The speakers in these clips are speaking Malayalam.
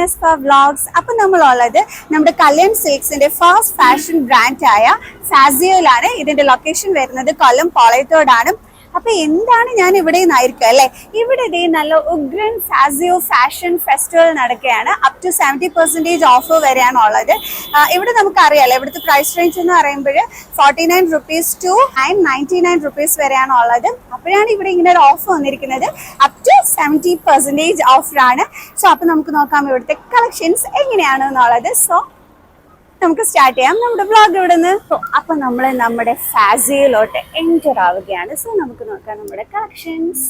നെസ്ഫ വ്ളോഗ്സ് അപ്പൊ നമ്മളുള്ളത് നമ്മുടെ കല്യാൺ സിൽക്സിന്റെ ഫസ്റ്റ് ഫാഷൻ ബ്രാൻഡ് ആയ ഫാസിയോയിലാണ് ഇതിന്റെ ലൊക്കേഷൻ വരുന്നത് കൊല്ലം പോളയത്തോടാണ്. അപ്പൊ എന്താണ് ഞാൻ ഇവിടെ നിന്നായിരിക്കും അല്ലെ? ഇവിടെ ഇതേ നല്ല ഉഗ്രൻ സാസിയോ ഫാഷൻ ഫെസ്റ്റിവൽ നടക്കുകയാണ്. Up to seventy percentage offer വരെയാണുള്ളത്. നമുക്ക് ഇവിടെ നമുക്കറിയാലോ ഇവിടുത്തെ പ്രൈസ് റേഞ്ച് എന്ന് പറയുമ്പോൾ forty nine rupees to and ninety nine rupees വരെയാണുള്ളത്. അപ്പോഴാണ് ഇവിടെ ഇങ്ങനെ ഒരു ഓഫർ വന്നിരിക്കുന്നത്. അപ് ടു സെവന്റി പെർസെന്റേജ് ഓഫറാണ് സോ അപ്പൊ നമുക്ക് നോക്കാം ഇവിടുത്തെ കളക്ഷൻസ് എങ്ങനെയാണ് എന്നുള്ളത് സോ നമുക്ക് സ്റ്റാർട്ട് ചെയ്യാം. നമ്മുടെ ബ്ലോഗ് ഇവിടെ നിന്ന് അപ്പൊ നമ്മൾ നമ്മുടെ ഫാസിയിലോട്ട് എന്റർ ആവുകയാണ്. സോ നമുക്ക് നോക്കാം നമ്മുടെ കളക്ഷൻസ്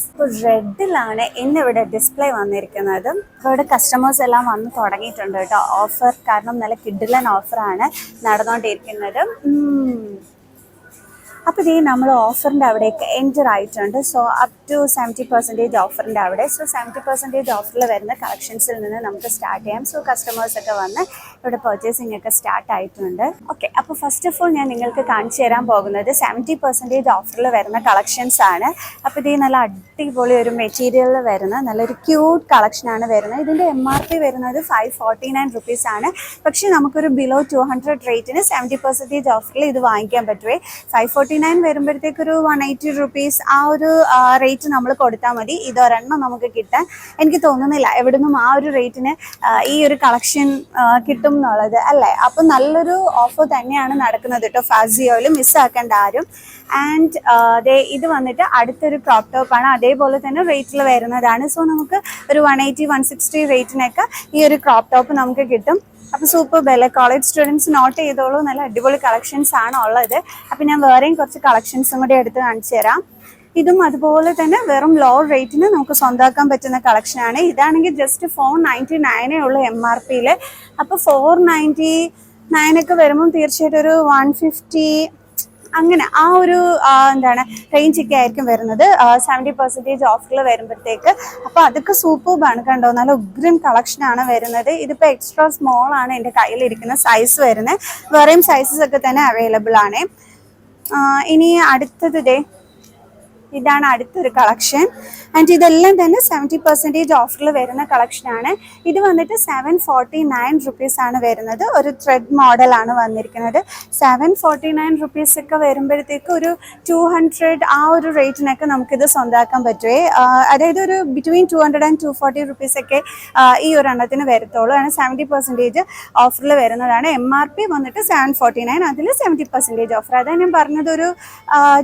റെഡിലാണ് ഇന്ന് ഇവിടെ ഡിസ്പ്ലേ വന്നിരിക്കുന്നത്. ഇവിടെ കസ്റ്റമേഴ്സ് എല്ലാം വന്ന് തുടങ്ങിയിട്ടുണ്ട് കേട്ടോ. ഓഫർ കാരണം നല്ല കിഡിലൻ ഓഫറാണ് നടന്നുകൊണ്ടിരിക്കുന്നത്. അപ്പോൾ ഇതേ നമ്മൾ ഓഫറിന്റെ അവിടെയൊക്കെ എന്റർ ആയിട്ടുണ്ട്. So up to seventy percentage ഓഫറിന്റെ അവിടെ. സോ സെവന്റി പെർസെന്റേജ് ഓഫറിൽ വരുന്ന കളക്ഷൻസിൽ നിന്ന് നമുക്ക് സ്റ്റാർട്ട് ചെയ്യാം. സോ കസ്റ്റമേഴ്സ് ഒക്കെ വന്ന് ഇവിടെ പർച്ചേസിംഗ് ഒക്കെ സ്റ്റാർട്ട് ആയിട്ടുണ്ട്. ഓക്കെ അപ്പോൾ ഫസ്റ്റ് ഓഫ് ഓൾ ഞാൻ നിങ്ങൾക്ക് കാണിച്ചു തരാൻ പോകുന്നത് സെവന്റി പെർസെന്റേജ് ഓഫറിൽ വരുന്ന കളക്ഷൻസ് ആണ്. അപ്പോൾ ഇതേ നല്ല അടിപൊളി ഒരു മെറ്റീരിയലിൽ വരുന്ന നല്ലൊരു ക്യൂട്ട് കളക്ഷനാണ് വരുന്നത്. ഇതിന്റെ എം ആർ പി വരുന്നത് ഫൈവ് ഫോർട്ടി നയൻ റുപ്പീസ് ആണ്. പക്ഷേ നമുക്കൊരു ബിലോ ടു ഹൺഡ്രഡ് റേറ്റിന് സെവന്റി പെർസെന്റേജ് ഓഫറിൽ ഇത് വാങ്ങിക്കാൻ പറ്റുമേ ഫൈവ് നയൻ വരുമ്പോഴത്തേക്ക് ഒരു വൺ എയ്റ്റി റുപ്പീസ് ആ ഒരു റേറ്റ് നമ്മൾ കൊടുത്താൽ മതി. ഇതൊരെണ്ണം നമുക്ക് കിട്ടാൻ എനിക്ക് തോന്നുന്നില്ല. എവിടുന്നും ആ ഒരു റേറ്റിന് ഈ ഒരു കളക്ഷൻ കിട്ടും എന്നുള്ളത് അല്ലേ? അപ്പം നല്ലൊരു ഓഫർ തന്നെയാണ് നടക്കുന്നത് കേട്ടോ. ഫാസിയോയിൽ മിസ്സാക്കേണ്ട ആരും. ആൻഡ് ദേ ഇത് വന്നിട്ട് അടുത്തൊരു ക്രോപ്പ് ടോപ്പാണ് അതേപോലെ തന്നെ റേറ്റിൽ വരുന്നതാണ്. സോ നമുക്ക് ഒരു വൺ എയ്റ്റി വൺ സിക്സ്റ്റി റേറ്റിനൊക്കെ ഈ ഒരു ക്രോപ്പ് ടോപ്പ് നമുക്ക് കിട്ടും. അപ്പോൾ സൂപ്പർ അല്ലേ കോളേജ് സ്റ്റുഡൻസ് നോട്ട് ചെയ്തോളൂ. നല്ല അടിപൊളി കളക്ഷൻസ് ആണ് ഉള്ളത്. അപ്പോൾ ഞാൻ വേറെയും കുറച്ച് കളക്ഷൻസും കൂടി എടുത്ത് കാണിച്ചു തരാം. ഇതും അതുപോലെ തന്നെ വെറും ലോ റേറ്റിന് നമുക്ക് സ്വന്തമാക്കാൻ പറ്റുന്ന കളക്ഷനാണ് ഇതാണെങ്കിൽ ജസ്റ്റ് ഫോർ നയന്റി നയനേ ഉള്ളൂ എം ആർ പിയിൽ അപ്പോൾ ഫോർ നയന്റി നയനൊക്കെ വരുമ്പം തീർച്ചയായിട്ടും ഒരു വൺ ഫിഫ്റ്റി അങ്ങനെ ആ ഒരു എന്താണ് റേഞ്ച് ഒക്കെ ആയിരിക്കും വരുന്നത്. സെവന്റി പെർസെന്റേജ് ഓഫറിൽ വരുമ്പോഴത്തേക്ക്. അപ്പോൾ അതൊക്കെ സൂപ്പർബാണ് കണ്ടോ? നല്ല ഉഗ്രം കളക്ഷനാണ് വരുന്നത്. ഇതിപ്പോൾ എക്സ്ട്രാ സ്മോൾ ആണ് എന്റെ കയ്യിലിരിക്കുന്ന സൈസ് വരുന്നത്. വേറെയും സൈസസ് ഒക്കെ തന്നെ അവൈലബിൾ ആണ്. ഇനി അടുത്തത് ഇതാണ് അടുത്തൊരു കളക്ഷൻ. ആൻഡ് ഇതെല്ലാം തന്നെ സെവന്റി പെർസെന്റേജ് ഓഫറിൽ വരുന്ന കളക്ഷനാണ് ഇത് വന്നിട്ട് സെവൻ ഫോർട്ടി നയൻ റുപ്പീസ് ആണ് വരുന്നത്. ഒരു ത്രെഡ് മോഡലാണ് വന്നിരിക്കുന്നത്. സെവൻ ഫോർട്ടി നയൻ റുപ്പീസ് ഒക്കെ വരുമ്പോഴത്തേക്ക് ഒരു ടു ഹൺഡ്രഡ് ആ ഒരു റേറ്റിനൊക്കെ നമുക്കിത് സ്വന്തമാക്കാൻ പറ്റുമേ അതായത് ഒരു between two hundred and two forty rupees ഒക്കെ ഈ ഒരു എണ്ണത്തിന് വരത്തുള്ളൂ. ആണ് സെവന്റി പെർസെന്റേജ് ഓഫറിൽ വരുന്നതാണ്. എം ആർ പി വന്നിട്ട് സെവൻ ഫോർട്ടി നയൻ അതിൽ സെവന്റി പെർസെന്റേജ് ഓഫർ അതാണ് ഞാൻ പറഞ്ഞത് ഒരു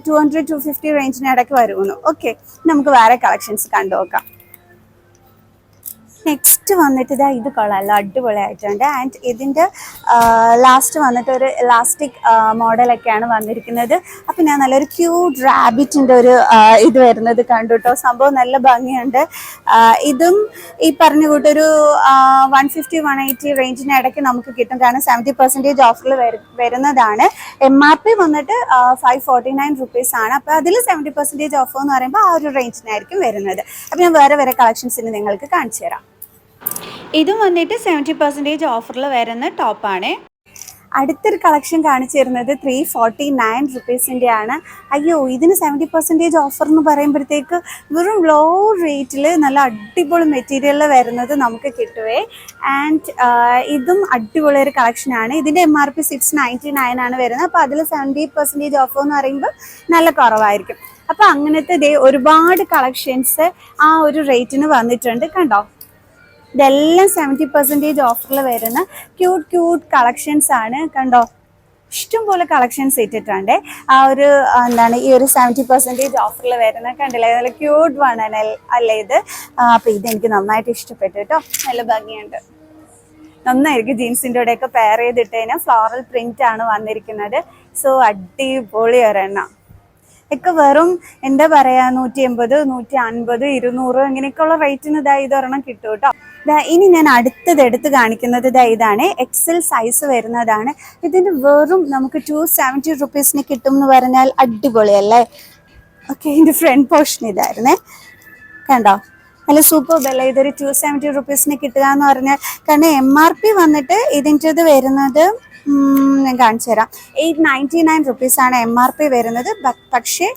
ടു ഹൺഡ്രഡ് ടു ഫിഫ്റ്റി റേഞ്ചിന് ഇടയ്ക്ക് വരുമെന്ന് ഓക്കെ നമുക്ക് വേറെ കളക്ഷൻസ് കണ്ടു നോക്കാം നെക്സ്റ്റ് വന്നിട്ട് ഇതാ ഇത് കൊള്ളാമല്ലോ അടിപൊളിയായിട്ടുണ്ട്. ആൻഡ് ഇതിന്റെ ലാസ്റ്റ് വന്നിട്ട് ഒരു ഇലാസ്റ്റിക് മോഡലൊക്കെയാണ് വന്നിരിക്കുന്നത്. അപ്പം ഞാൻ നല്ലൊരു ക്യൂട്ട് റാബിറ്റിന്റെ ഒരു ഇത് വരുന്നത് കണ്ടു കേട്ടോ സംഭവം നല്ല ഭംഗിയുണ്ട്. ഇതും ഈ പറഞ്ഞ കൂട്ടൊരു വൺ ഫിഫ്റ്റി വൺ എയ്റ്റി റേഞ്ചിന് ഇടയ്ക്ക് നമുക്ക് കിട്ടും. കാരണം സെവന്റി പെർസെന്റേജ് ഓഫറിൽ വരുന്നതാണ്. എം ആർ പി വന്നിട്ട് ഫൈവ് ഫോർട്ടി നയൻ റുപ്പീസ് ആണ്. അപ്പോൾ അതിൽ സെവന്റി പെർസെന്റേജ് ഓഫർ എന്ന് പറയുമ്പോൾ ആ ഒരു റേഞ്ചിനായിരിക്കും വരുന്നത്. അപ്പോൾ ഞാൻ വേറെ വേറെ കളക്ഷൻസിന് നിങ്ങൾക്ക് കാണിച്ചു തരാം. ഇതും വന്നിട്ട് സെവന്റി പെർസെന്റേജ് ഓഫറിൽ വരുന്ന ടോപ്പാണ് അടുത്തൊരു കളക്ഷൻ കാണിച്ചു തരുന്നത് ത്രീ ഫോർട്ടി നയൻ റുപ്പീസിന്റെ ആണ്. അയ്യോ ഇതിന് സെവന്റി പെർസെന്റേജ് ഓഫർ എന്ന് പറയുമ്പോഴത്തേക്ക് വെറും ലോ റേറ്റിൽ നല്ല അടിപൊളി മെറ്റീരിയലിൽ വരുന്നത് നമുക്ക് കിട്ടുവേ. ആൻഡ് ഇതും അടിപൊളി ഒരു കളക്ഷനാണ് ഇതിന്റെ M R P six ninety nine ആണ് വരുന്നത്. അപ്പോൾ അതിൽ സെവന്റി പെർസെന്റേജ് ഓഫർ എന്ന് പറയുമ്പോൾ നല്ല കുറവായിരിക്കും. അപ്പോൾ അങ്ങനത്തെ ദേ ഒരുപാട് കളക്ഷൻസ് ആ ഒരു റേറ്റിന് വന്നിട്ടുണ്ട്. കണ്ടോ? ഇതെല്ലാം സെവന്റി പെർസെന്റേജ് ഓഫറിൽ വരുന്ന ക്യൂട്ട് ക്യൂട്ട് കളക്ഷൻസ് ആണ്. കണ്ടോ? ഇഷ്ടംപോലെ കളക്ഷൻസ് ഇട്ടിട്ടുണ്ട്. ആ ഒരു എന്താണ് ഈ ഒരു സെവന്റി പെർസെന്റേജ് ഓഫറിൽ വരുന്ന കണ്ടില്ലേ? നല്ല ക്യൂട്ട് വൺ അല്ലേ ഇത്? അപ്പോൾ ഇതെനിക്ക് നന്നായിട്ട് ഇഷ്ടപ്പെട്ടു കേട്ടോ. നല്ല ഭംഗിയുണ്ട്. നന്നായിരിക്കും ജീൻസിന്റെ കൂടെയൊക്കെ പെയർ ചെയ്തിട്ട് കഴിഞ്ഞാൽ ഫ്ലോറൽ പ്രിന്റ് ആണ് വന്നിരിക്കുന്നത്. സോ അടിപൊളി ഒരെണ്ണം. ഒക്കെ വെറും എന്താ പറയാ നൂറ്റി എൺപത് നൂറ്റി അൻപത് ഇരുന്നൂറ് ഇങ്ങനെയൊക്കെയുള്ള റേറ്റിന് ഇതാ ഇതൊരെണ്ണം കിട്ടും കേട്ടോ ഇനി ഞാൻ അടുത്തത് എടുത്ത് കാണിക്കുന്നത് ഇതാ ഇതാണ്. എക്സൽ സൈസ് വരുന്നതാണ്. ഇതിന് വെറും നമുക്ക് ടു സെവന്റി റുപ്പീസിന് കിട്ടും എന്ന് പറഞ്ഞാൽ അടിപൊളിയല്ലേ ഓക്കെ ഇതിന്റെ ഫ്രണ്ട് പോർഷൻ ഇതായിരുന്നേ. കണ്ടോ? നല്ല സൂപ്പർ ബെല്ല ഇതൊരു ടു സെവന്റി റുപ്പീസിന് കിട്ടുക എന്ന് പറഞ്ഞാൽ കാരണം എം ആർ പി വന്നിട്ട് ഇതിന്റെത് വരുന്നത് ഞാൻ കാണിച്ചു തരാം. എയ്റ്റ് നയന്റി നയൻ റുപ്പീസാണ് എം ആർ പി വരുന്നത്. പക്ഷേ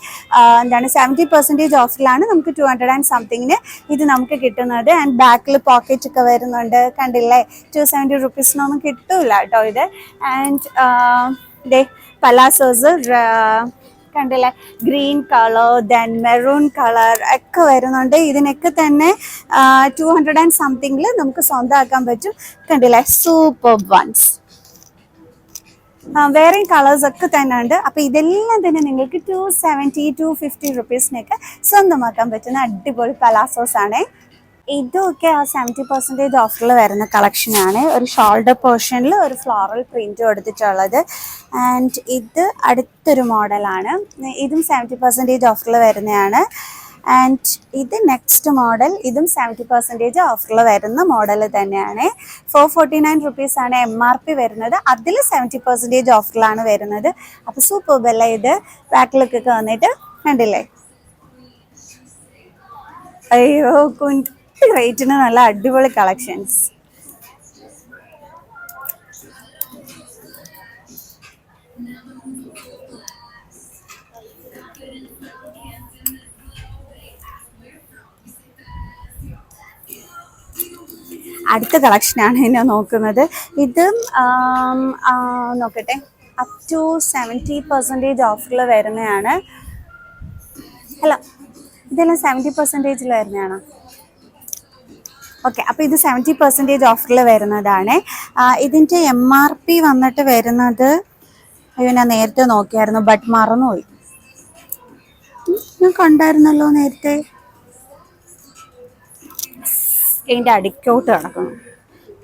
എന്താണ് സെവന്റി പെർസെന്റേജ് ഓഫറിലാണ് നമുക്ക് ടു ഹൺഡ്രഡ് ആൻഡ് സംതിങ്ങിന് ഇത് നമുക്ക് കിട്ടുന്നത്. ആൻഡ് ബാക്കിൽ പോക്കറ്റ് ഒക്കെ വരുന്നുണ്ട്. കണ്ടില്ലേ? ടു സെവന്റി റുപ്പീസിനൊന്നും കിട്ടൂല കേട്ടോ ഇത്. ആൻഡ് ദേ പലാസോസ് കണ്ടില്ലേ? Green colour then maroon colour ഒക്കെ വരുന്നുണ്ട്. ഇതിനൊക്കെ തന്നെ ടു ഹൺഡ്രഡ് ആൻഡ് സംതിങ്ങിൽ നമുക്ക് സ്വന്തമാക്കാൻ പറ്റും. കണ്ടില്ലേ? സൂപ്പർ വൺസ് വേറെയും കളേഴ്സ് ഒക്കെ തന്നെ ഉണ്ട് അപ്പോൾ ഇതെല്ലാം തന്നെ നിങ്ങൾക്ക് ടു സെവന്റി ടു ഫിഫ്റ്റി റുപ്പീസിനൊക്കെ സ്വന്തമാക്കാൻ പറ്റുന്ന അടിപൊളി പലാസോസ് ആണ്. ഇതൊക്കെ ആ സെവന്റി പെർസെന്റേജ് ഓഫറിൽ വരുന്ന ആണ്. ഒരു ഷോൾഡർ പോർഷനിൽ ഒരു ഫ്ലോറൽ പ്രിന്റ് കൊടുത്തിട്ടുള്ളത്. ആൻഡ് ഇത് അടുത്തൊരു മോഡലാണ് ഇതും സെവന്റി പെർസെന്റേജ് ഓഫറിൽ വരുന്നതാണ്. ആൻഡ് ഇത് നെക്സ്റ്റ് മോഡൽ ഇതും സെവന്റി പെർസെന്റേജ് ഓഫറിൽ വരുന്ന മോഡൽ തന്നെയാണ്. ഫോർ ഫോർട്ടി നയൻ റുപ്പീസ് ആണ് എം ആർ പി വരുന്നത്. അതിൽ സെവന്റി പെർസെന്റേജ് ഓഫറിലാണ് വരുന്നത്. അപ്പോൾ സൂപ്പർ ബെല്ല ഇത്. ബാക്കിലൊക്കെ വന്നിട്ട് കണ്ടില്ലേ? അയ്യോ കുഞ്ഞ്. റേറ്റിന് നല്ല അടിപൊളി കളക്ഷൻസ് അടുത്ത കളക്ഷനാണ് എന്നെ നോക്കുന്നത്. ഇത് നോക്കട്ടെ. അപ് ടു സെവന്റി പെർസെന്റേജ് ഓഫറിൽ വരുന്നതാണ് അല്ല ഇതെല്ലാം സെവന്റി പെർസെന്റേജിൽ വരുന്നതാണോ? ഓക്കെ അപ്പോൾ ഇത് സെവന്റി പെർസെന്റേജ് ഓഫറിൽ വരുന്നതാണ്. ഇതിന്റെ എം ആർ പി വന്നിട്ട് വരുന്നത് അയ്യോ ഞാൻ നേരത്തെ നോക്കിയായിരുന്നു ബട്ട് മറന്നുപോയി. ഞാൻ കണ്ടായിരുന്നല്ലോ നേരത്തെ. ഇതിന്റെ അടിക്കോട്ട് കിടക്കുന്നു.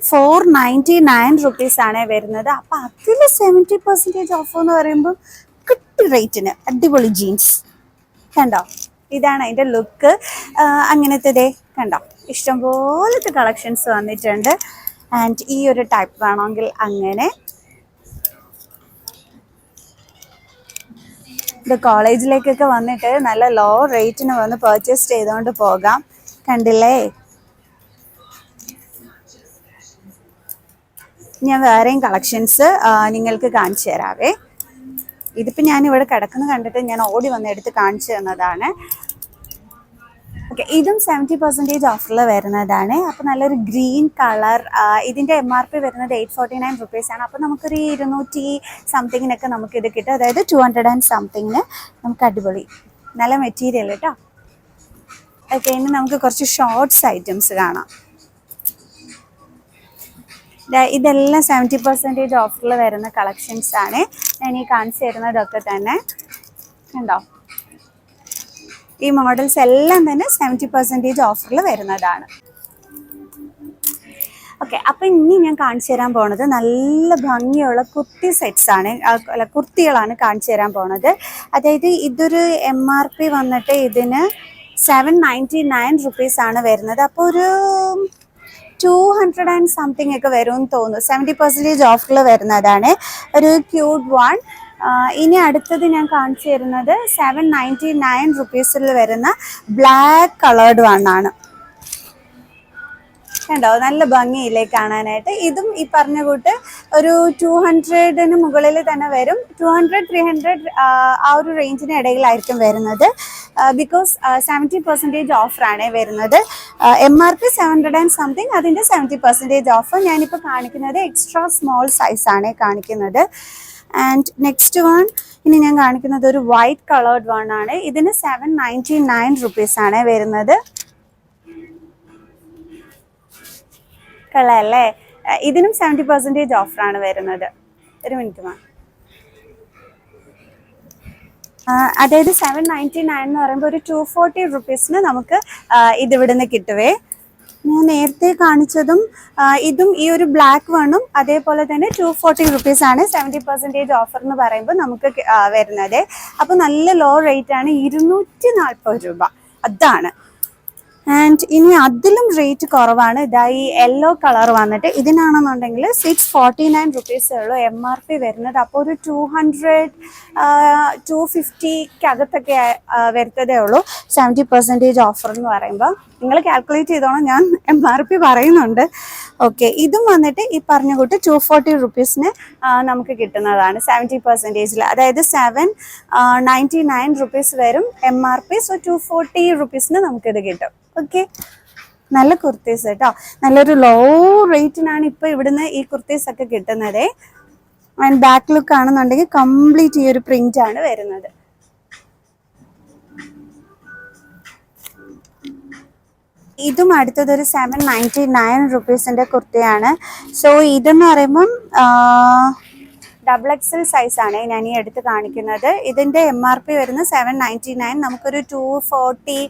ഫോർ നയന്റി നയൻ റുപ്പീസാണ് വരുന്നത്. അപ്പം അതിൽ സെവന്റി പെർസെന്റേജ് ഓഫ് എന്ന് പറയുമ്പോൾ കിട്ടി റേറ്റിന്. അടിപൊളി ജീൻസ് കണ്ടോ? ഇതാണ് അതിന്റെ ലുക്ക് അങ്ങനത്തെ കണ്ടോ? ഇഷ്ടംപോലത്തെ കളക്ഷൻസ് വന്നിട്ടുണ്ട്. ആൻഡ് ഈ ഒരു ടൈപ്പ് വേണമെങ്കിൽ അങ്ങനെ ഇത് കോളേജിലേക്കൊക്കെ വന്നിട്ട് നല്ല ലോ റേറ്റിന് വന്ന് പർച്ചേസ് ചെയ്തുകൊണ്ട് പോകാം. കണ്ടില്ലേ? ഞാൻ വേറെയും കളക്ഷൻസ് നിങ്ങൾക്ക് കാണിച്ചു തരാവേ. ഇതിപ്പോൾ ഞാൻ ഇവിടെ കിടക്കുന്ന കണ്ടിട്ട് ഞാൻ ഓടി വന്ന് എടുത്ത് കാണിച്ചു തന്നതാണ്. ഓക്കെ ഇതും സെവന്റി പെർസെന്റേജ് ഓഫറിൽ വരുന്നതാണ്. അപ്പോൾ നല്ലൊരു ഗ്രീൻ കളർ ഇതിന്റെ എം ആർ പി വരുന്നത് എയ്റ്റ് ഫോർട്ടി നയൻ റുപ്പീസാണ് അപ്പോൾ നമുക്കൊരു ഇരുന്നൂറ്റി സംതിങ്ങിനൊക്കെ നമുക്കിത് കിട്ടും. അതായത് ടു ഹൺഡ്രഡ് ആൻഡ് സംതിങ്ങിന് നമുക്ക് അടിപൊളി നല്ല മെറ്റീരിയൽ കേട്ടോ ഓക്കെ ഇനി നമുക്ക് കുറച്ച് ഷോർട്ട്സ് ഐറ്റംസ് കാണാം. ഇതെല്ലാം സെവന്റി പെർസെന്റേജ് ഓഫറിൽ വരുന്ന കളക്ഷൻസ് ആണ്. ഞാൻ ഈ കാണിച്ചു തരുന്നതൊക്കെ തന്നെ. ഉണ്ടോ ഈ മോഡൽസ് എല്ലാം തന്നെ സെവന്റി പെർസെന്റേജ് ഓഫറിൽ വരുന്നതാണ്. ഓക്കെ അപ്പം ഇനി ഞാൻ കാണിച്ചു തരാൻ പോണത് നല്ല ഭംഗിയുള്ള കുർത്തി സെറ്റ്സ് ആണ്. അല്ല കുർത്തികളാണ് കാണിച്ചു തരാൻ പോണത്. അതായത് ഇതൊരു എം ആർ പി വന്നിട്ട് ഇതിന് സെവൻ നയന്റി നയൻ റുപ്പീസ് ആണ് വരുന്നത്. അപ്പോൾ ഒരു ടു ഹൺഡ്രഡ് ആൻഡ് സംതിങ് ഒക്കെ വരുമെന്ന് തോന്നുന്നു. സെവന്റി പെർസെന്റേജ് ഓഫറിൽ വരുന്നതാണ്. ഒരു ക്യൂട്ട് വൺ ഇനി അടുത്തത് ഞാൻ കാണിച്ചു തരുന്നത് സെവൻ നയന്റി നയൻ റുപ്പീസിൽ വരുന്ന ബ്ലാക്ക് കളേർഡ് വൺ ആണ്. കണ്ടോ? നല്ല ഭംഗിയില്ലേ കാണാനായിട്ട്? ഇതും ഈ പറഞ്ഞ കൂട്ട് ഒരു ടു ഹൺഡ്രഡിന് മുകളിൽ തന്നെ വരും. ടു ഹൺഡ്രഡ് ത്രീ ഹൺഡ്രഡ് ആ ഒരു റേഞ്ചിന് ഇടയിലായിരിക്കും വരുന്നത്. ബിക്കോസ് സെവന്റി പെർസെന്റേജ് ഓഫറാണ് വരുന്നത്. M R P seven hundred and something അതിന്റെ സെവന്റി പെർസെന്റേജ് ഓഫർ ഞാനിപ്പോൾ കാണിക്കുന്നത് എക്സ്ട്രാ സ്മോൾ സൈസാണ് കാണിക്കുന്നത്. ആൻഡ് നെക്സ്റ്റ് വൺ ഇനി ഞാൻ കാണിക്കുന്നത് ഒരു വൈറ്റ് കളേർഡ് വൺ ആണ്. ഇതിന് സെവൻ നയന്റി നയൻ റുപ്പീസാണ് വരുന്നത്. കൊള്ളാല്ലേ അല്ലേ ഇതിനും സെവന്റി പെർസെന്റേജ് ഓഫറാണ് വരുന്നത്. ഒരു മിനിറ്റ് മാം. അതായത് സെവൻ നയന്റി നയൻ എന്ന് പറയുമ്പോൾ ഒരു ടു ഫോർട്ടി റുപ്പീസിന് നമുക്ക് ഇതിവിടുന്ന് ഇത് കിട്ടുവേ. ഞാൻ നേരത്തെ കാണിച്ചതും ഇതും ഈ ഒരു ബ്ലാക്ക് വണ്ണും അതേപോലെ തന്നെ ടു ഫോർട്ടി റുപ്പീസ് ആണ് സെവന്റി പെർസെന്റേജ് ഓഫർ എന്ന് പറയുമ്പോൾ നമുക്ക് വരുന്നത്. അപ്പോൾ നല്ല ലോ റേറ്റ് ആണ് ഇരുന്നൂറ്റി നാൽപ്പത് രൂപ. അതാണ്. ആൻഡ് ഇനി അതിലും റേറ്റ് കുറവാണ്. ഇതാ ഈ യെല്ലോ കളർ വന്നിട്ട് ഇതിനാണെന്നുണ്ടെങ്കിൽ സിക്സ് ഫോർട്ടി നയൻ റുപ്പീസേ ഉള്ളൂ എം ആർ പി വരുന്നത്. അപ്പോൾ ഒരു ടു ഹൺഡ്രഡ് ടു ഫിഫ്റ്റിക്ക് അകത്തൊക്കെ വരുത്തതേ ഉള്ളൂ. സെവന്റി പെർസെന്റേജ് ഓഫർ എന്ന് പറയുമ്പോൾ നിങ്ങൾ കാൽക്കുലേറ്റ് ചെയ്തോണം ഞാൻ എം ആർ പി പറയുന്നുണ്ട്. ഓക്കെ ഇതും വന്നിട്ട് ഈ പറഞ്ഞ കൂട്ട് ടു ഫോർട്ടി റുപ്പീസിന് നമുക്ക് കിട്ടുന്നതാണ്. സെവന്റി പെർസെന്റേജിൽ അതായത് സെവൻ നയന്റി നയൻ റുപ്പീസ് വരും M R P so two forty റുപ്പീസിന് നമുക്കിത് കിട്ടും. ഓക്കെ. നല്ല കുർത്തീസ് കേട്ടോ. നല്ലൊരു ലോ റേറ്റിനാണ് ഇപ്പൊ ഇവിടുന്ന് ഈ കുർത്തീസ് ഒക്കെ കിട്ടുന്നത്. ആൻഡ് ബാക്ക് ലുക്ക് ആണെന്നുണ്ടെങ്കിൽ കംപ്ലീറ്റ് ഈ ഒരു പ്രിന്റ് ആണ് വരുന്നത്. ഇതും അടുത്തത് ഒരു സെവൻ നയന്റി നയൻ റുപ്പീസിന്റെ കുർത്തിയാണ്. സോ ഇതെന്ന് പറയുമ്പം ഡബിൾ എക്സൽ സൈസ് ആണ് ഞാൻ ഈ എടുത്ത് കാണിക്കുന്നത്. ഇതിന്റെ എം ആർ പി വരുന്നത് സെവൻ നയന്റി നയൻ നമുക്കൊരു ടു ഫോർട്ടി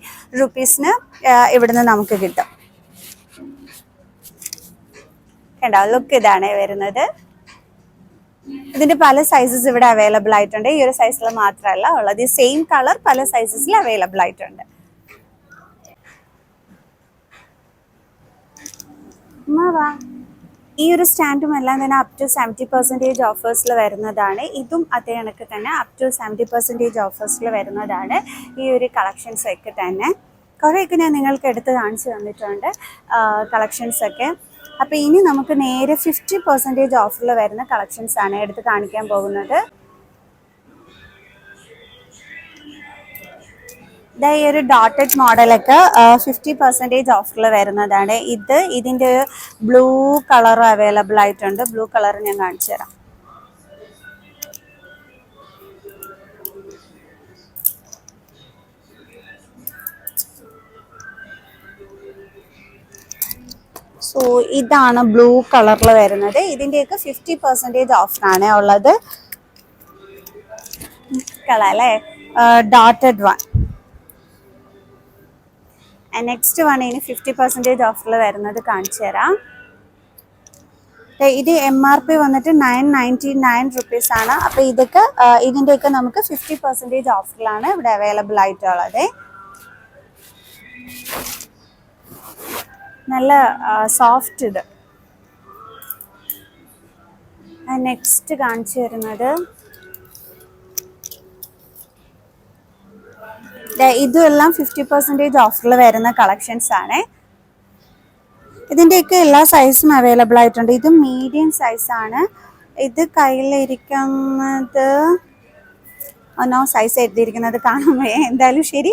റുപ്പീസിന് ഇവിടുന്ന് നമുക്ക് കിട്ടും. കണ്ടോ? ലുക്ക് ഇതാണ് വരുന്നത്. ഇതിന്റെ പല സൈസസ് ഇവിടെ അവൈലബിൾ ആയിട്ടുണ്ട്. ഈ ഒരു സൈസിൽ മാത്രമല്ല ഉള്ളത്. ഈ സെയിം കളർ പല സൈസസിൽ അവൈലബിൾ ആയിട്ടുണ്ട്. വാ. ഈ ഒരു സ്റ്റാൻഡും എല്ലാം തന്നെ അപ് ടു സെവന്റി പെർസെന്റേജ് ഓഫേഴ്സിൽ വരുന്നതാണ്. ഇതും അതേ കണക്ക് തന്നെ അപ് ടു സെവന്റി പെർസെന്റേജ് ഓഫേഴ്സിൽ വരുന്നതാണ് ഈ ഒരു കളക്ഷൻസ് ഒക്കെ തന്നെ. കുറേയൊക്കെ ഞാൻ നിങ്ങൾക്ക് എടുത്ത് കാണിച്ചു തന്നിട്ടുണ്ട് കളക്ഷൻസൊക്കെ അപ്പോൾ ഇനി നമുക്ക് നേരെ ഫിഫ്റ്റി പെർസെന്റേജ് ഓഫറിൽ വരുന്ന കളക്ഷൻസാണ് എടുത്ത് കാണിക്കാൻ പോകുന്നത്. ഈ ഒരു ഡോട്ടഡ് മോഡലൊക്കെ ഫിഫ്റ്റി പെർസെന്റേജ് ഓഫറിൽ വരുന്നതാണ്. ഇത് ഇതിന്റെ ബ്ലൂ കളറും അവൈലബിൾ ആയിട്ടുണ്ട്. ബ്ലൂ കളർ ഞാൻ കാണിച്ചു തരാം. സോ ഇതാണ് ബ്ലൂ കളറിൽ വരുന്നത്. ഇതിന്റെയൊക്കെ ഫിഫ്റ്റി പെർസെന്റേജ് ഓഫറാണ് ഉള്ളത്. കളർ അല്ലേ? ഡോട്ടഡ് വൺ നെക്സ്റ്റ് വൺ ഇനി ഫിഫ്റ്റി പെർസെന്റേജ് ഓഫറിൽ വരുന്നത് കാണിച്ചു തരാം. ഇത് എം ആർ പി വന്നിട്ട് നയൻ നയന്റി നയൻ റുപ്പീസ് ആണ്. അപ്പോൾ ഇതൊക്കെ ഇതിന്റെയൊക്കെ നമുക്ക് ഫിഫ്റ്റി പെർസെന്റേജ് ഓഫറിലാണ് ഇവിടെ അവൈലബിൾ ആയിട്ടുള്ളത്. നല്ല സോഫ്റ്റ് ഇത്. നെക്സ്റ്റ് കാണിച്ചു തരുന്നത് ദേ ഇതും എല്ലാം ഫിഫ്റ്റി പെർസെന്റേജ് ഓഫറിൽ വരുന്ന കളക്ഷൻസ് ആണ്. ഇതിന്റെയൊക്കെ എല്ലാ സൈസും അവൈലബിൾ ആയിട്ടുണ്ട്. ഇത് മീഡിയം സൈസാണ് ഇത് കയ്യിലിരിക്കുന്നത് ഒന്നോ സൈസ് എഴുതിയിരിക്കുന്നത് കാണുമ്പോൾ എന്തായാലും ശരി.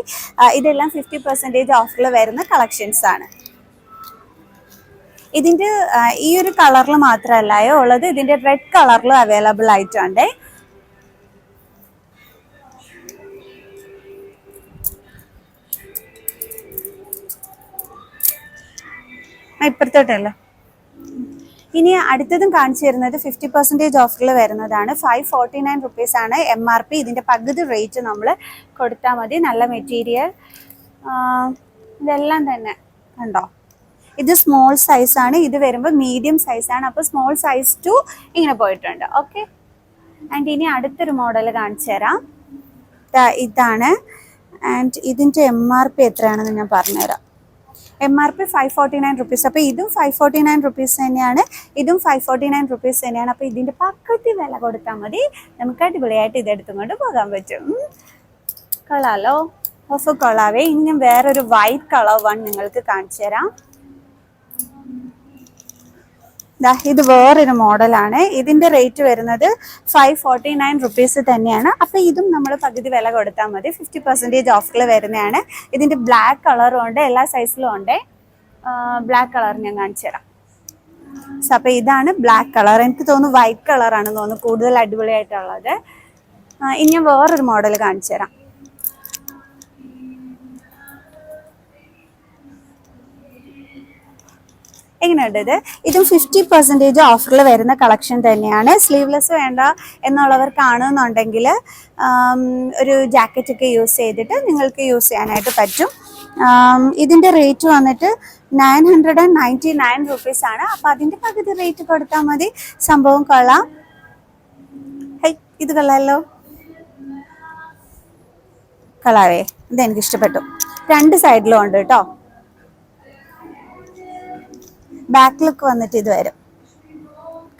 ഇതെല്ലാം ഫിഫ്റ്റി പെർസെന്റേജ് ഓഫറിൽ വരുന്ന കളക്ഷൻസ് ആണ്. ഇതിന്റെ ഈ ഒരു കളറിൽ മാത്രമല്ലായോ ഉള്ളത് ഇതിന്റെ റെഡ് കളറിലും അവൈലബിൾ ആയിട്ടുണ്ട്. ആ, ഇപ്പുറത്തോട്ടല്ലോ? ഇനി അടുത്തതും കാണിച്ചു തരുന്നത് ഫിഫ്റ്റി പെർസെന്റേജ് ഓഫറിൽ വരുന്നതാണ്. ഫൈവ് ഫോർട്ടി നയൻ റുപ്പീസ് ആണ് എം ആർ പി ഇതിന്റെ പകുതി റേറ്റ് നമ്മൾ കൊടുത്താൽ മതി. നല്ല മെറ്റീരിയൽ ഇതെല്ലാം തന്നെ കണ്ടോ? ഇത് സ്മോൾ സൈസാണ് ഇത് വരുമ്പോൾ മീഡിയം സൈസാണ് അപ്പോൾ സ്മോൾ സൈസ് ടു ഇങ്ങനെ പോയിട്ടുണ്ട്. ഓക്കെ ആൻഡ് ഇനി അടുത്തൊരു മോഡൽ കാണിച്ചു തരാം. ഇതാണ്. ആൻഡ് ഇതിന്റെ എം ആർ പി എത്രയാണെന്ന് ഞാൻ പറഞ്ഞുതരാം. M R P five forty nine rupees അപ്പോൾ ഇതും ഫൈവ് ഫോർട്ടി നയൻ റുപ്പീസ് തന്നെയാണ്. ഇതും ഫൈവ് ഫോർട്ടി നയൻ റുപ്പീസ് തന്നെയാണ്. അപ്പോൾ ഇതിന്റെ പക്കത്തിൽ വില കൊടുത്താൽ മതി. നമുക്ക് അടിപൊളിയായിട്ട് ഇത് എടുത്തുകൊണ്ട് പോകാൻ പറ്റും. കൊള്ളാലോ. ഓഫ് കൊള്ളാവേ. ഇനി ഞാൻ വേറൊരു വൈറ്റ് കളർ വൺ നിങ്ങൾക്ക് കാണിച്ചു തരാം ഇത് വേറൊരു മോഡലാണ്. ഇതിന്റെ റേറ്റ് വരുന്നത് ഫൈവ് ഫോർട്ടി നയൻ റുപ്പീസ് തന്നെയാണ്. അപ്പോൾ ഇതും നമ്മൾ പകുതി വില കൊടുത്താൽ മതി. ഫിഫ്റ്റി പെർസെന്റേജ് ഓഫറിൽ വരുന്നതാണ്. ഇതിന്റെ ബ്ലാക്ക് കളറും ഉണ്ട് എല്ലാ സൈസിലും ഉണ്ട്. ബ്ലാക്ക് കളർ ഞാൻ കാണിച്ചു തരാം. സോ അപ്പോൾ ഇതാണ് ബ്ലാക്ക് കളർ എനിക്ക് തോന്നുന്നു വൈറ്റ് കളറാണെന്ന് തോന്നുന്നു കൂടുതൽ അടിപൊളിയായിട്ടുള്ളത്. ഇനി ഞാൻ വേറൊരു മോഡൽ കാണിച്ചു തരാം. എങ്ങനെയുണ്ട് ഇത്? ഇതും ഫിഫ്റ്റി പെർസെന്റേജ് ഓഫറിൽ വരുന്ന കളക്ഷൻ തന്നെയാണ്. സ്ലീവ്ലെസ് വേണ്ട എന്നുള്ളവർക്കാണെന്നുണ്ടെങ്കിൽ ആം, ഒരു ജാക്കറ്റ് ഒക്കെ യൂസ് ചെയ്തിട്ട് നിങ്ങൾക്ക് യൂസ് ചെയ്യാനായിട്ട് പറ്റും. ഇതിന്റെ റേറ്റ് വന്നിട്ട് nine hundred and ninety nine rupees ആണ്. അപ്പോൾ അതിന്റെ പകുതി റേറ്റ് കൊടുത്താൽ മതി. സംഭവം കൊള്ളാം. ഹൈ ഇത് കൊള്ളാമല്ലോ കളാവേ ഇത് എനിക്ക് ഇഷ്ടപ്പെട്ടു. രണ്ട് സൈഡിലും ഉണ്ട് കേട്ടോ. ബാക്ക് ലുക്ക് വന്നിട്ട് ഇത് വരും.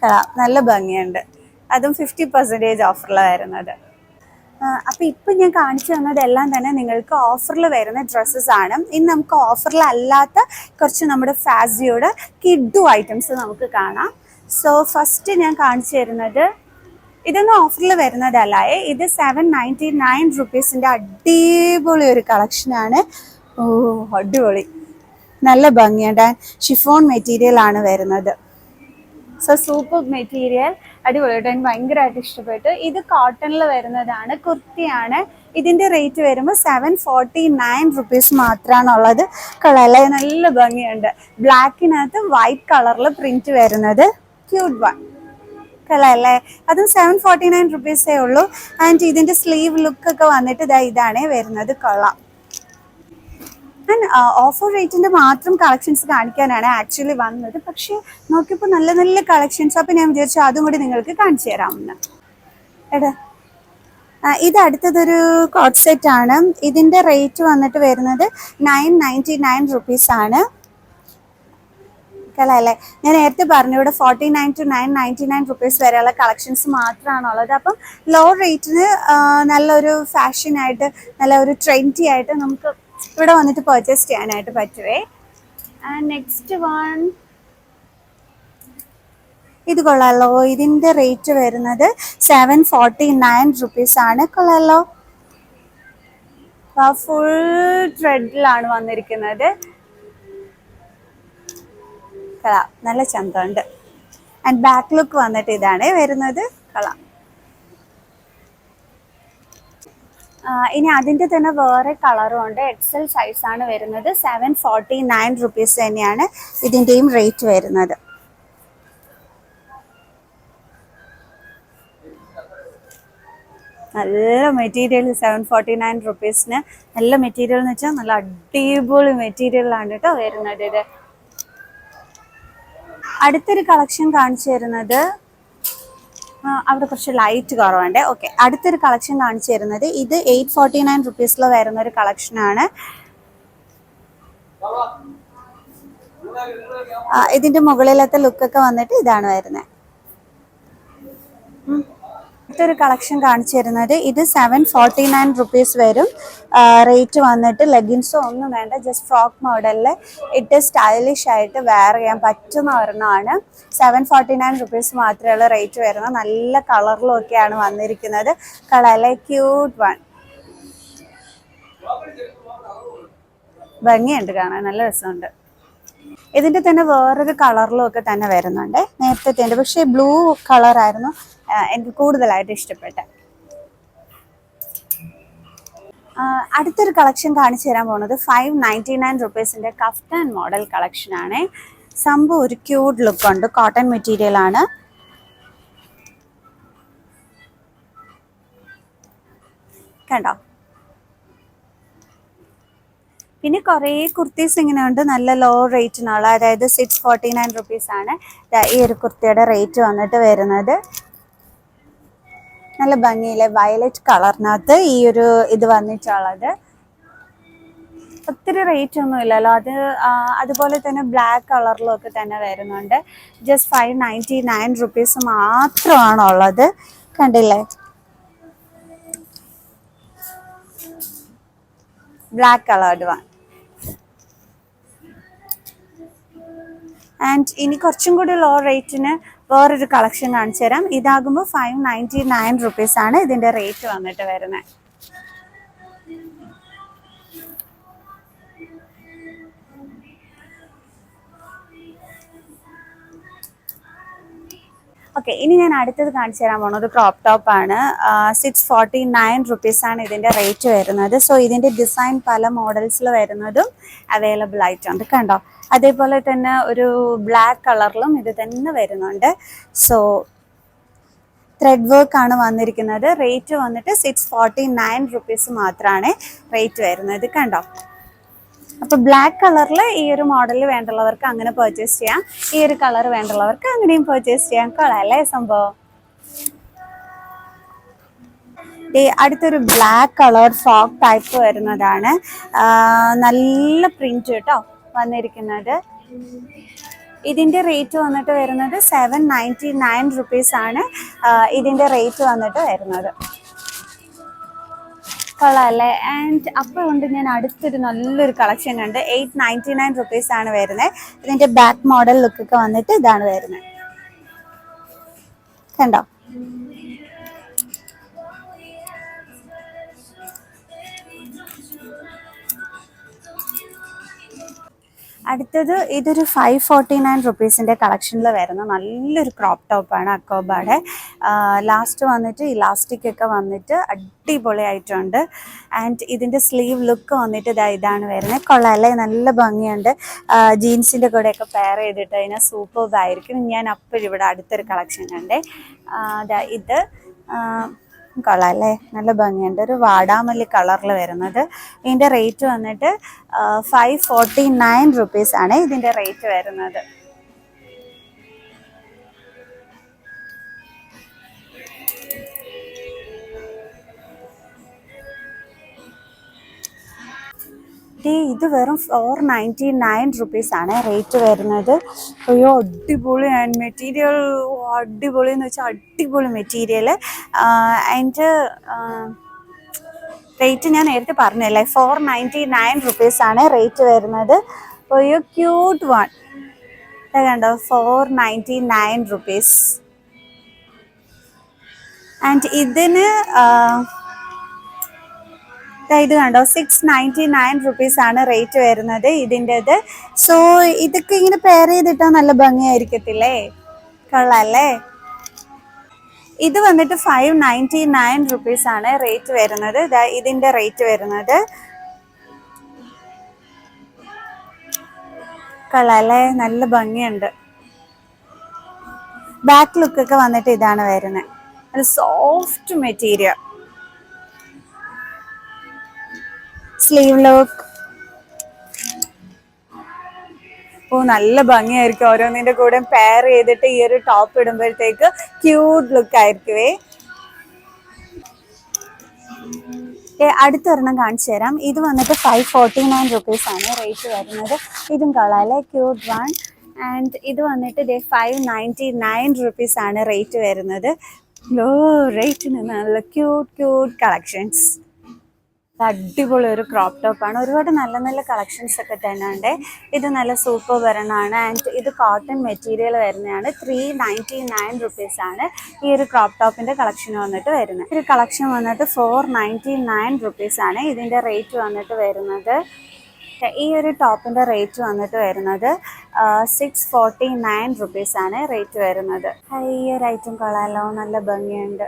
കളാം നല്ല ഭംഗിയുണ്ട്. അതും ഫിഫ്റ്റി പെർസെന്റേജ് ഓഫറിൽ വരുന്നത് അപ്പോൾ ഇപ്പം ഞാൻ കാണിച്ചു തന്നതെല്ലാം തന്നെ നിങ്ങൾക്ക് ഓഫറിൽ വരുന്ന ഡ്രസ്സസ് ആണ്. ഇനി നമുക്ക് ഓഫറിൽ അല്ലാത്ത കുറച്ച് നമ്മുടെ ഫാസിയോടെ കിഡു ഐറ്റംസ് നമുക്ക് കാണാം. സോ ഫസ്റ്റ് ഞാൻ കാണിച്ചു തരുന്നത് ഇതൊന്നും ഓഫറിൽ വരുന്നതല്ലേ. ഇത് സെവൻ നയന്റി നയൻ റുപ്പീസിന്റെ അടിപൊളി ഒരു കളക്ഷനാണ് ഓ അടിപൊളി. നല്ല ഭംഗിയുണ്ട്. ഷിഫോൺ മെറ്റീരിയൽ ആണ് വരുന്നത്. സോ സൂപ്പർ മെറ്റീരിയൽ അടിപൊളിയായിട്ട് എനിക്ക് ഭയങ്കരമായിട്ട് ഇഷ്ടപ്പെട്ടു. ഇത് കോട്ടണിൽ വരുന്നതാണ്. കുർത്തിയാണ്. ഇതിന്റെ റേറ്റ് വരുമ്പോൾ സെവൻ ഫോർട്ടി നയൻ റുപ്പീസ് മാത്രമാണുള്ളത് കളറിൽ നല്ല ഭംഗിയുണ്ട്. ബ്ലാക്കിനകത്ത് വൈറ്റ് കളറിൽ പ്രിന്റ് വരുന്നത്. ക്യൂട്ട് വൺ കളറല്ലേ അതും സെവൻ ഫോർട്ടി നയൻ റുപ്പീസേ ഉള്ളൂ. ആൻഡ് ഇതിന്റെ സ്ലീവ് ലുക്ക് ഒക്കെ വന്നിട്ട് ഇതാ ഇതാണേ വരുന്നത്. കൊള്ളാം ഓഫർ റേറ്റിന്റെ മാത്രം കളക്ഷൻസ് കാണിക്കാനാണ് ആക്ച്വലി വന്നത്. പക്ഷേ നോക്കിയപ്പോൾ നല്ല നല്ല കളക്ഷൻസ് അപ്പം ഞാൻ വിചാരിച്ചു അതും കൂടി നിങ്ങൾക്ക് കാണിച്ചു തരാമെന്ന്. എടാ ഇത് അടുത്തതൊരു കോട്ട് സെറ്റ് ആണ്. ഇതിന്റെ റേറ്റ് വന്നിട്ട് വരുന്നത് നയൻ നയന്റി നയൻ റുപ്പീസ് ആണ് അല്ലേ? ഞാൻ നേരത്തെ പറഞ്ഞു ഇവിടെ forty nine to nine ninety nine rupees വരെയുള്ള കളക്ഷൻസ് മാത്രമാണുള്ളത്. അപ്പം ലോ റേറ്റിന് നല്ലൊരു ഫാഷനായിട്ട് നല്ല ഒരു ട്രെൻഡി ആയിട്ട് നമുക്ക് ഇവിടെ വന്നിട്ട് പർച്ചേസ് ചെയ്യാനായിട്ട് പറ്റുവേ. ആൻഡ് നെക്സ്റ്റ് വൺ ഇത് കൊള്ളാലോ. ഇതിന്റെ റേറ്റ് വരുന്നത് സെവൻ ഫോർട്ടി നയൻ റുപ്പീസ് ആണ്. കൊള്ളാലോ. ഫുൾ ത്രെഡിലാണ് വന്നിരിക്കുന്നത്. കള നല്ല ചന്തമുണ്ട്. ആൻഡ് ബാക്ക് ലുക്ക് വന്നിട്ട് ഇതാണ് വരുന്നത്. കളാം ആ, ഇനി അതിന്റെ തന്നെ വേറെ കളറും ഉണ്ട്. എക്സൽ സൈസാണ് വരുന്നത്. സെവൻ ഫോർട്ടി നയൻ റുപ്പീസ് തന്നെയാണ് ഇതിന്റെയും റേറ്റ് വരുന്നത്. നല്ല മെറ്റീരിയൽ സെവൻ ഫോർട്ടി നയൻ റുപ്പീസിന് നല്ല മെറ്റീരിയൽ എന്ന് വെച്ചാൽ നല്ല അടിപൊളി മെറ്റീരിയലാണ് കേട്ടോ വരുന്നത് ഇത്. അടുത്തൊരു കളക്ഷൻ കാണിച്ചു തരുന്നത്. അവിടെ കുറച്ച് ലൈറ്റ് കുറവുണ്ട്. ഓക്കെ അടുത്തൊരു കളക്ഷൻ കാണിച്ചു തരുന്നത് ഇത് എയ്റ്റ് ഫോർട്ടി നയൻ റുപ്പീസിൽ വരുന്ന ഒരു കളക്ഷനാണ് ഇതിന്റെ മുകളിലത്തെ ലുക്കൊക്കെ വന്നിട്ട് ഇതാണ് വരുന്നത്. അടുത്തൊരു കളക്ഷൻ കാണിച്ചു തരുന്നത്. ഇത് സെവൻ ഫോർട്ടി നയൻ റുപ്പീസ് വരും റേറ്റ് വന്നിട്ട് ലെഗിൻസോ ഒന്നും വേണ്ട ജസ്റ്റ് ഫ്രോക്ക് മോഡലിൽ ഇട്ട് സ്റ്റൈലിഷ് ആയിട്ട് വെയർ ചെയ്യാൻ പറ്റുന്ന ഒരെണ്ണമാണ്. സെവൻ ഫോർട്ടി നയൻ റുപ്പീസ് മാത്രമേ ഉള്ളൂ റേറ്റ് വരുന്നത്. നല്ല കളറിലും ഒക്കെയാണ് വന്നിരിക്കുന്നത്. കളറിലെ ക്യൂട്ട് വൺ ഭംഗിയുണ്ട് കാണാൻ. നല്ല രസമുണ്ട്. ഇതിന്റെ തന്നെ വേറൊരു കളറിലും ഒക്കെ തന്നെ വരുന്നുണ്ട്. നേരത്തെ പക്ഷേ ബ്ലൂ കളറായിരുന്നു എനിക്ക് കൂടുതലായിട്ട് ഇഷ്ടപ്പെട്ട. അടുത്തൊരു കളക്ഷൻ കാണിച്ചു തരാൻ പോകുന്നത് ഫൈവ് നയന്റി നയൻ റുപ്പീസിന്റെ കഫ്താൻ മോഡൽ കളക്ഷൻ ആണ്. സംഭവം ഒരു ക്യൂട്ട് ലുക്ക് ഉണ്ട്. കോട്ടൺ മെറ്റീരിയൽ ആണ്. കണ്ടോ? പിന്നെ കുറേ കുർത്തീസ് ഇങ്ങനെ ഉണ്ട്. നല്ല ലോ റേറ്റിനുള്ള അതായത് സിക്സ് ഫോർട്ടി നയൻ റുപ്പീസ് ആണ്. ദാ ഈ ഒരു കുർത്തിയുടെ റേറ്റ് വന്നിട്ട് വരുന്നത്. നല്ല ഭംഗിയിലെ വയലറ്റ് കളറിനകത്ത് ഈ ഒരു ഇത് വന്നിട്ടുള്ളത്. ഒത്തിരി റേറ്റ് ഒന്നും ഇല്ലല്ലോ. അത് അതുപോലെ തന്നെ ബ്ലാക്ക് കളറിലൊക്കെ തന്നെ വരുന്നുണ്ട്. Just five ninety nine rupees മാത്രമാണുള്ളത്. കണ്ടില്ലേ? ബ്ലാക്ക് കളേർഡ് വൺ ആൻഡ് ഇനി കുറച്ചും കൂടി ലോ റേറ്റിന് വേറൊരു കളക്ഷൻ കാണിച്ചു തരാം. ഇതാകുമ്പോൾ ഫൈവ് നയന്റി നയൻ റുപ്പീസ് ആണ് ഇതിന്റെ റേറ്റ് വന്നിട്ട് വരുന്നത് ഓക്കെ ഇനി ഞാൻ അടുത്തത് കാണിച്ചു തരാൻ പോണത് ക്രോപ്പ് ടോപ്പ് ആണ്. സിക്സ് ഫോർട്ടി നയൻ റുപ്പീസ് ആണ് ഇതിന്റെ റേറ്റ് വരുന്നത്. സോ ഇതിന്റെ ഡിസൈൻ പല മോഡൽസിൽ വരുന്നതും അവൈലബിൾ ആയിട്ടുണ്ട്. കണ്ടോ? അതേപോലെ തന്നെ ഒരു ബ്ലാക്ക് കളറിലും ഇത് തന്നെ വരുന്നുണ്ട്. സോ ത്രെഡ് വർക്ക് ആണ് വന്നിരിക്കുന്നത്. റേറ്റ് വന്നിട്ട് സിക്സ് ഫോർട്ടി നയൻ റുപ്പീസ് മാത്രമാണ് റേറ്റ് വരുന്നത് കണ്ടോ? അപ്പൊ ബ്ലാക്ക് കളറിൽ ഈ ഒരു മോഡൽ വേണ്ടുള്ളവർക്ക് അങ്ങനെ പർച്ചേസ് ചെയ്യാം. ഈ ഒരു കളർ വേണ്ടുള്ളവർക്ക് അങ്ങനെയും പർച്ചേസ് ചെയ്യാം. കൊള്ളാല്ലേ സംഭവം? ദേ അടുത്തൊരു ബ്ലാക്ക് കളർ ഫ്രോക്ക് ടൈപ്പ് വരുന്നതാണ്. നല്ല പ്രിന്റ് കേട്ടോ. വന്നിരിക്കുന്നത്. ഇതിന്റെ റേറ്റ് വന്നിട്ട് വരുന്നത് സെവൻ നയന്റി നയൻ റുപ്പീസ് ആണ് ഇതിന്റെ റേറ്റ് വന്നിട്ട് വരുന്നത്. കൊള്ളാല്ലേ? ആൻഡ് അപ്പോൾ കൊണ്ട് ഞാൻ അടുത്തൊരു നല്ലൊരു കളക്ഷൻ കണ്ട്. എയ്റ്റ് നയന്റി നയൻ റുപ്പീസ് ആണ് വരുന്നത്. ഇതിന്റെ ബാക്ക് മോഡൽ ലുക്കൊക്കെ വന്നിട്ട് ഇതാണ് വരുന്നത്. കണ്ടോ? അടുത്തത് ഇതൊരു ഫൈവ് ഫോർട്ടി നയൻ റുപ്പീസിന്റെ കളക്ഷനിൽ വരുന്ന നല്ലൊരു ക്രോപ്പ് ടോപ്പാണ് അക്കോബാടെ. ലാസ്റ്റ് വന്നിട്ട് ഇലാസ്റ്റിക് ഒക്കെ വന്നിട്ട് അടിപൊളിയായിട്ടുണ്ട്. ആൻഡ് ഇതിന്റെ സ്ലീവ് ലുക്ക് വന്നിട്ട് ഇതാ ഇതാണ് വരുന്നത്. കൊള്ളാല്ലേ നല്ല ഭംഗിയുണ്ട്. ജീൻസിന്റെ കൂടെയൊക്കെ പെയർ ചെയ്തിട്ട് അതിനെ സൂപ്പർബായിരിക്കും ഞാൻ അപ്പോഴും ഇവിടെ അടുത്തൊരു കളക്ഷൻ കണ്ടേ. ഇത്. ആ, കൊള്ളാം അല്ലേ നല്ല ഭംഗിയുണ്ട്. ഒരു വാടാമല്ലി കളറിൽ വരുന്നത്. ഇതിന്റെ റേറ്റ് വന്നിട്ട് ഫൈവ് ഫോർട്ടി നയൻ റുപ്പീസാണ് ഇതിന്റെ റേറ്റ് വരുന്നത്. ദേ ഇത് വെറും ഫോർ നയന്റി നയൻ റുപ്പീസ് ആണ് റേറ്റ് വരുന്നത്. അയ്യോ അടിപൊളി ആൻഡ് മെറ്റീരിയൽ അടിപൊളി എന്ന് വെച്ചാൽ അടിപൊളി മെറ്റീരിയൽ അതിന്റെ റേറ്റ് ഞാൻ നേരത്തെ പറഞ്ഞല്ലേ ഫോർ നയന്റി നയൻ റുപ്പീസ് ആണ് റേറ്റ് വരുന്നത്. അയ്യോ ക്യൂട്ട് വൺ കണ്ടോ four ninety nine rupees and ഇതിന് ഇത് കണ്ടോ? സിക്സ് നയന്റി നയൻ റുപ്പീസ് ആണ് റേറ്റ് വരുന്നത് ഇതിന്റെത്. സോ ഇതൊക്കെ ഇങ്ങനെ പെയർ ചെയ്തിട്ടാൽ നല്ല ഭംഗിയായിരിക്കത്തില്ലേ? കൊള്ളാല്ലേ? ഇത് വന്നിട്ട് ഫൈവ് നയന്റി നയൻ റുപ്പീസ് ആണ് റേറ്റ് വരുന്നത്. ദാ ഇതിന്റെ റേറ്റ് വരുന്നത്. കൊള്ളാല്ലേ? നല്ല ഭംഗിയുണ്ട്. ബാക്ക് ലുക്കൊക്കെ വന്നിട്ട് ഇതാണ് വരുന്നത്. സോഫ്റ്റ് മെറ്റീരിയൽ സ്ലീവ് ലോക്ക് ഓ നല്ല ഭംഗിയായിരിക്കും ഓരോന്നിന്റെ കൂടെ പെയർ ചെയ്തിട്ട് ഈ ഒരു ടോപ്പ് ഇടുമ്പോഴത്തേക്ക് ക്യൂട്ട് ലുക്ക് ആയിരിക്കുവേ. അടുത്തൊരെണ്ണം കാണിച്ചു തരാം. ഇത് വന്നിട്ട് ഫൈവ് ഫോർട്ടി നയൻ റുപ്പീസ് ആണ് റേറ്റ് വരുന്നത്. ഇതും കളാലെ ക്യൂട്ട് വൺ ആൻഡ് ഇത് വന്നിട്ട് ഇതേ ഫൈവ് നയന്റി നയൻ റുപ്പീസ് ആണ് റേറ്റ് വരുന്നത്. ലോ റേറ്റിന് നല്ല ക്യൂട്ട് ക്യൂട്ട് കളക്ഷൻസ് അടിപൊളി ഒരു ക്രോപ്പ് ടോപ്പാണ് ഒരുപാട് നല്ല നല്ല കളക്ഷൻസ് ഒക്കെ തന്നെയുണ്ട്. ഇത് നല്ല സൂപ്പർ വരണമാണ് ആൻഡ് ഇത് കോട്ടൺ മെറ്റീരിയൽ വരുന്നതാണ്. ത്രീ നയന്റി നയൻ റുപ്പീസ് ആണ് ഈ ഒരു ക്രോപ്പ് ടോപ്പിന്റെ കളക്ഷൻ വന്നിട്ട് വരുന്നത്. ഒരു കളക്ഷൻ വന്നിട്ട് ഫോർ നയന്റി നയൻ റുപ്പീസ് ആണ് ഇതിന്റെ റേറ്റ് വന്നിട്ട് വരുന്നത്. ഈ ഒരു ടോപ്പിന്റെ റേറ്റ് വന്നിട്ട് വരുന്നത് സിക്സ് ഫോർട്ടി നയൻ റുപ്പീസ് ആണ് റേറ്റ് വരുന്നത്. ഈ ഒരു ഐറ്റം കൊള്ളാലോ നല്ല ഭംഗിയുണ്ട്.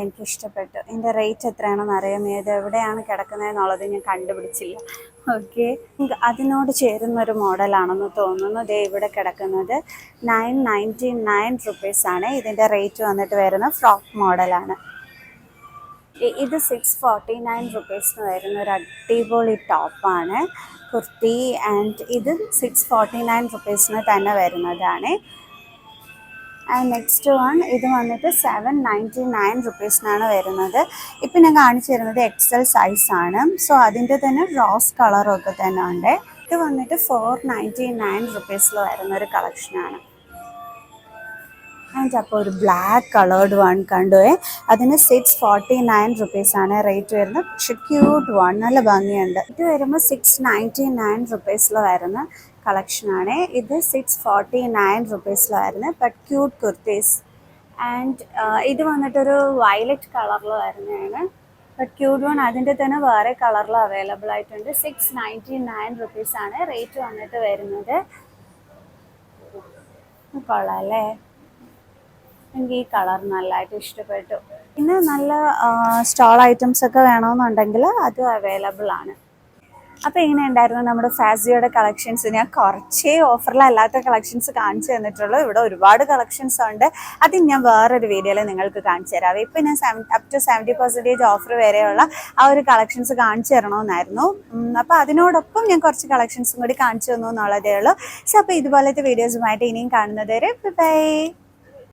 എനിക്ക് ഇഷ്ടപ്പെട്ടു. ഇതിന്റെ റേറ്റ് എത്രയാണെന്ന് അറിയാം ഏത് എവിടെയാണ് കിടക്കുന്നത് എന്നുള്ളത് ഞാൻ കണ്ടുപിടിച്ചില്ല. ഓക്കെ അതിനോട് ചേരുന്ന ഒരു മോഡലാണെന്ന് തോന്നുന്നു. ദേ ഇവിടെ കിടക്കുന്നത് നയൻ നയന്റി നയൻ റുപ്പീസ് ആണ്. ഇതിന്റെ റേറ്റ് വന്നിട്ട് വരുന്ന ഫ്രോക്ക് മോഡലാണ്. ഇത് സിക്സ് ഫോർട്ടി നയൻ റുപ്പീസിന് വരുന്ന ഒരു അടിപൊളി ടോപ്പാണ് കുർത്തി ആൻഡ് ഇത് സിക്സ് ഫോർട്ടി നയൻ റുപ്പീസിന് തന്നെ വരുന്നതാണ്. ആൻഡ് നെക്സ്റ്റ് വൺ ഇത് വന്നിട്ട് സെവൻ നയന്റി നയൻ റുപ്പീസിനാണ് വരുന്നത്. ഇപ്പം ഞാൻ കാണിച്ചു തരുന്നത് എക്സൽ സൈസ് ആണ്. സോ അതിന്റെ തന്നെ റോസ് കളറൊക്കെ തന്നെ ഉണ്ട്. ഇത് വന്നിട്ട് ഫോർ നയന്റി നയൻ റുപ്പീസിൽ വരുന്ന ഒരു കളക്ഷനാണ് ആൻഡ് അപ്പോൾ ഒരു ബ്ലാക്ക് കളേർഡ് വൺ കണ്ടുപോയി അതിന് സിക്സ് ഫോർട്ടി നയൻ റുപ്പീസാണ് റേറ്റ് വരുന്നത്. പക്ഷെ ക്യൂട്ട് വൺ നല്ല ഭംഗിയുണ്ട്. ഇത് വരുമ്പോൾ സിക്സ് നയന്റി നയൻ റുപ്പീസിൽ വരുന്ന കളക്ഷനാണ് ഇത് സിക്സ് ഫോർട്ടി നയൻ റുപ്പീസിലായിരുന്നു ബട്ട് ക്യൂട്ട് കുർത്തീസ് ആൻഡ് ഇത് വന്നിട്ടൊരു വയലറ്റ് കളറിൽ ബട്ട് ക്യൂട്ട് വൺ അതിന്റെ തന്നെ വേറെ കളറിൽ അവൈലബിൾ ആയിട്ടുണ്ട്. സിക്സ് നയന്റി നയൻ റുപ്പീസാണ് റേറ്റ് വന്നിട്ട് വരുന്നത്. കൊള്ളാം അല്ലേ എനിക്ക് ഈ കളർ നല്ലതായിട്ട് ഇഷ്ടപ്പെട്ടു. പിന്നെ നല്ല സ്റ്റോൾ ഐറ്റംസ് ഒക്കെ വേണമെന്നുണ്ടെങ്കിൽ അതും അവൈലബിൾ ആണ്. അപ്പോൾ ഇങ്ങനെ ഉണ്ടായിരുന്നു നമ്മുടെ ഫാസിയോയുടെ കളക്ഷൻസ് ഞാൻ കുറച്ചേ ഓഫറിലല്ലാത്ത കളക്ഷൻസ് കാണിച്ചു തന്നിട്ടുള്ളൂ. ഇവിടെ ഒരുപാട് കളക്ഷൻസ് ഉണ്ട്. അത് ഞാൻ വേറൊരു വീഡിയോയിൽ നിങ്ങൾക്ക് കാണിച്ചു തരാം. ഇപ്പം ഞാൻ up to seventy percentage offer വരെയുള്ള ആ ഒരു കളക്ഷൻസ് കാണിച്ചു തരണമെന്നായിരുന്നു. അപ്പോൾ അതിനോടൊപ്പം ഞാൻ കുറച്ച് കളക്ഷൻസും കൂടി കാണിച്ചു തന്നു എന്നുള്ളതേ ഉള്ളൂ. സോ അപ്പോൾ ഇതുപോലത്തെ വീഡിയോസുമായിട്ട് ഇനിയും കാണുന്നത് വരെ ബൈ